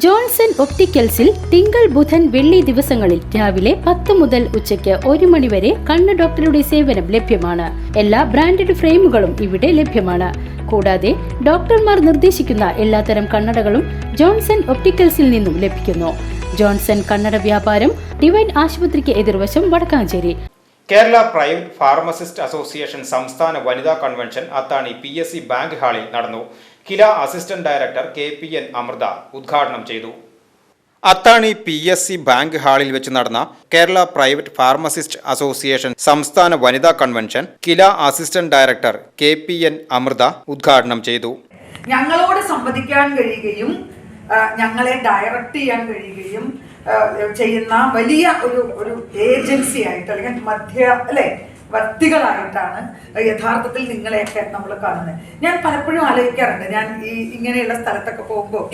Johnson ഒപ്റ്റിക്കൽസിൽ തിങ്കൾ ബുധൻ വെള്ളി ദിവസങ്ങളിൽ രാവിലെ പത്ത് മുതൽ ഉച്ചയ്ക്ക് ഒരു മണിവരെ കണ്ണ് ഡോക്ടറുടെ സേവനം ലഭ്യമാണ്. എല്ലാ ബ്രാൻഡഡ് ഫ്രെയിമുകളും ഇവിടെ ലഭ്യമാണ്. കൂടാതെ ഡോക്ടർമാർ നിർദ്ദേശിക്കുന്ന എല്ലാത്തരം കണ്ണടകളും ജോൺസൺ ഒപ്റ്റിക്കൽസിൽ നിന്നും ലഭിക്കുന്നു. ജോൺസൺ കണ്ണട വ്യാപാരം ഡിവൈൻ ആശുപത്രിക്ക് എതിർവശം Vadakkanchery. Kerala private pharmacist association സംസ്ഥാന വനിതാ കൺവെൻഷൻ അത്താണി പി ബാങ്ക് ഹാളിൽ നടന്നു. KILA assistant director K P N Amrutha ഉദ്ഘാടനം ചെയ്തു. Athani P S C bank ഹാളിൽ വെച്ച് നടന്ന കേരള പ്രൈവറ്റ് ഫാർമസിസ്റ്റ് അസോസിയേഷൻ സംസ്ഥാന വനിതാ convention KILA assistant director K P N Amrutha ഉദ്ഘാടനം ചെയ്തു. ഞങ്ങളോട് സംവദിക്കാൻ കഴിയുകയും ഞങ്ങളെ ഡയറക്റ്റ് ചെയ്യാൻ കഴിയുകയും ചെയ്യുന്ന വലിയ ഒരു ഒരു ഏജൻസി ആയിട്ട് അല്ലെങ്കിൽ മധ്യ അല്ലെ? വ്യക്തികളായിട്ടാണ് യഥാർത്ഥത്തിൽ നിങ്ങളെയൊക്കെ നമ്മൾ കാണുന്നത്. ഞാൻ പലപ്പോഴും ആലോചിക്കാറുണ്ട് ഞാൻ ഈ ഇങ്ങനെയുള്ള സ്ഥലത്തൊക്കെ പോകുമ്പോൾ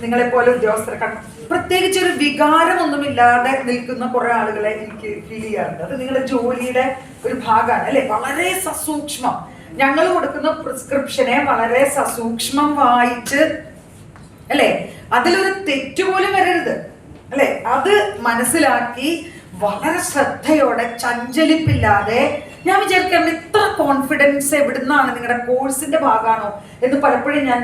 നിങ്ങളെ പോലെ ഉദ്യോഗസ്ഥരെ കാണും പ്രത്യേകിച്ച് ഒരു വികാരമൊന്നുമില്ലാതെ നിൽക്കുന്ന കുറെ ആളുകളെ എനിക്ക് ഫീൽ ചെയ്യാറുണ്ട്. അത് നിങ്ങളുടെ ജോലിയുടെ ഒരു ഭാഗമാണ് അല്ലെ? വളരെ സസൂക്ഷ്മം. ഞങ്ങൾ കൊടുക്കുന്ന പ്രിസ്ക്രിപ്ഷനെ വളരെ സസൂക്ഷ്മം വായിച്ച് അല്ലേ? അതിലൊരു തെറ്റുപോലും വരരുത് അല്ലെ? അത് മനസ്സിലാക്കി വളരെ ശ്രദ്ധയോടെ ചഞ്ചലിപ്പില്ലാതെ ഞാൻ വിചാരിക്കാറുണ്ട് ഇത്ര കോൺഫിഡൻസ് എവിടുന്നാണ് നിങ്ങളുടെ കോഴ്സിന്റെ ഭാഗമാണോ എന്ന് പലപ്പോഴും ഞാൻ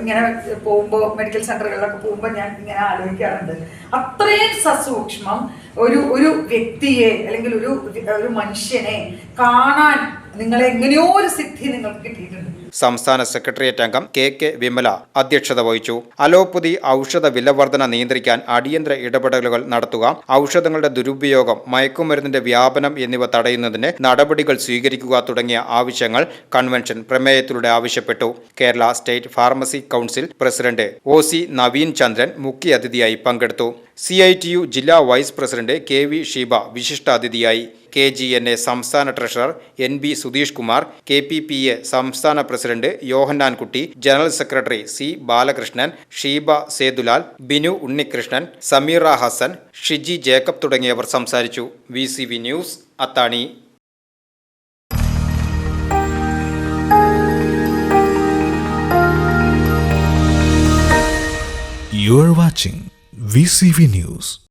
ഇങ്ങനെ പോകുമ്പോൾ മെഡിക്കൽ സെന്ററുകളിലൊക്കെ പോകുമ്പോൾ ഞാൻ ഇങ്ങനെ ആലോചിക്കാറുണ്ട്. അത്രയും സസൂക്ഷ്മം ഒരു ഒരു വ്യക്തിയെ അല്ലെങ്കിൽ ഒരു ഒരു മനുഷ്യനെ കാണാൻ നിങ്ങളെ എങ്ങനെയോ ഒരു സിദ്ധി നിങ്ങൾക്ക് കിട്ടിയിട്ടുണ്ട്. സംസ്ഥാന സെക്രട്ടേറിയറ്റ് അംഗം കെ കെ വിമല അധ്യക്ഷത വഹിച്ചു. അലോപ്പതി ഔഷധ വിലവർധന നിയന്ത്രിക്കാൻ അടിയന്തര ഇടപെടലുകൾ നടത്തുക ഔഷധങ്ങളുടെ ദുരുപയോഗം മയക്കുമരുന്നിന്റെ വ്യാപനം എന്നിവ തടയുന്നതിന് നടപടികൾ സ്വീകരിക്കുക തുടങ്ങിയ ആവശ്യങ്ങൾ കൺവെൻഷൻ പ്രമേയത്തിലൂടെ ആവശ്യപ്പെട്ടു. Kerala state pharmacy council president O C Naveen Chandran മുഖ്യ അതിഥിയായി പങ്കെടുത്തു. സി ഐ ടി യു ജില്ലാ vice president K V Sheeba വിശിഷ്ടാതിഥിയായി. K G N A സംസ്ഥാന treasurer N B Sudheesh Kumar K P P A സംസ്ഥാന president Yohannankutty general secretary C Balakrishnan Sheeba Sethulal Binu Unnikrishnan Sameera Hasan Shiji Jacob തുടങ്ങിയവർ സംസാരിച്ചു. V C V news Athani. Are watching VCV News.